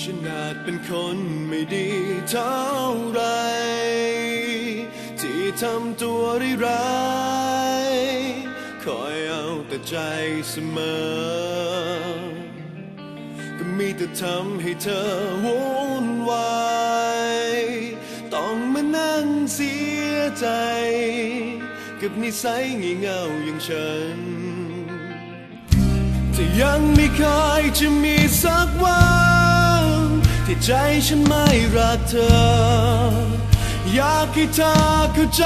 ฉันอาจเป็นคนไม่ดีเท่าไร ที่ทำตัวร้ายคอยเอาแต่ใจเสมอ ก็มีแต่ทำให้เธอวุ่นวายต้องมานั่งเสียใจ กับนิสัยงี่เง่าอย่างฉันจะยังไม่เคยจะมีสักวัน ใจฉันไม่รักเธอ อยากให้เธอเข้าใจ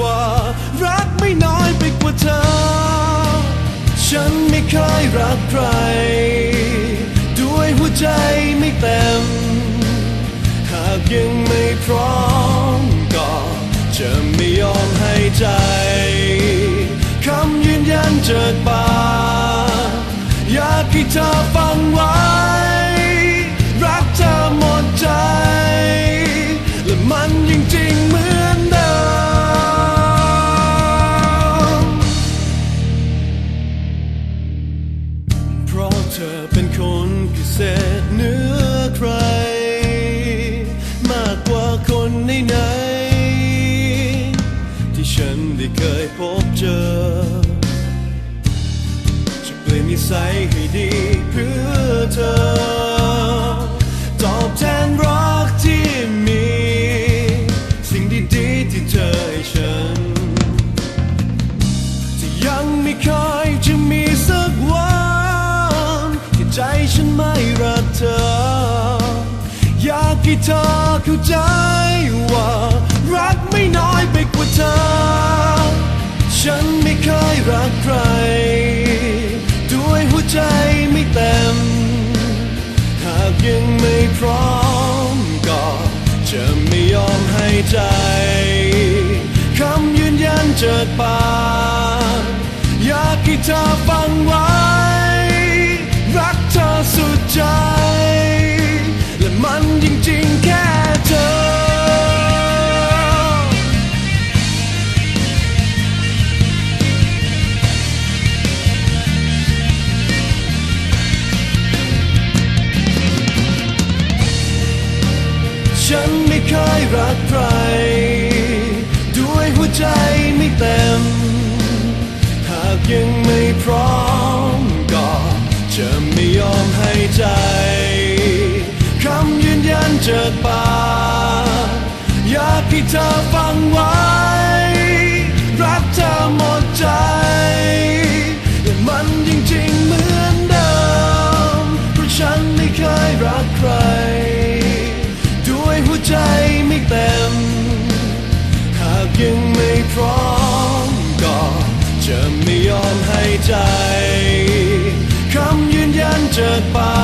ว่า รักไม่น้อยไปกว่าเธอ ฉันไม่เคยรักใคร ด้วยหัวใจไม่เต็ม หากยังไม่พร้อมก็จะไม่ยอมให้ใจ คำยืนยันจากปา ยังจริงเหมือนเดิมเพราะเธอเป็นคนพิเศษเหนือใคร มากกว่าคนในไหน ที่ฉันได้เคยพบเจอ จะเปลี่ยนนิสัยให้ดีเพื่อ ให้เธอเข้าใจว่ารักไม่น้อยไปกว่าเธอ ฉันไม่เคยรักใคร ด้วยหัวใจไม่เต็ม หากยังไม่พร้อมก็จะไม่ยอมให้ใจคำยืนยันเจากปากอยากให้เธอฟัง เคยรักใคร ด้วยหัวใจไม่เต็ม หากยังไม่พร้อมก็จะไม่ยอมให้ใจ คำยืนยันจากปากอยากให้เธอฟังไว้ จะ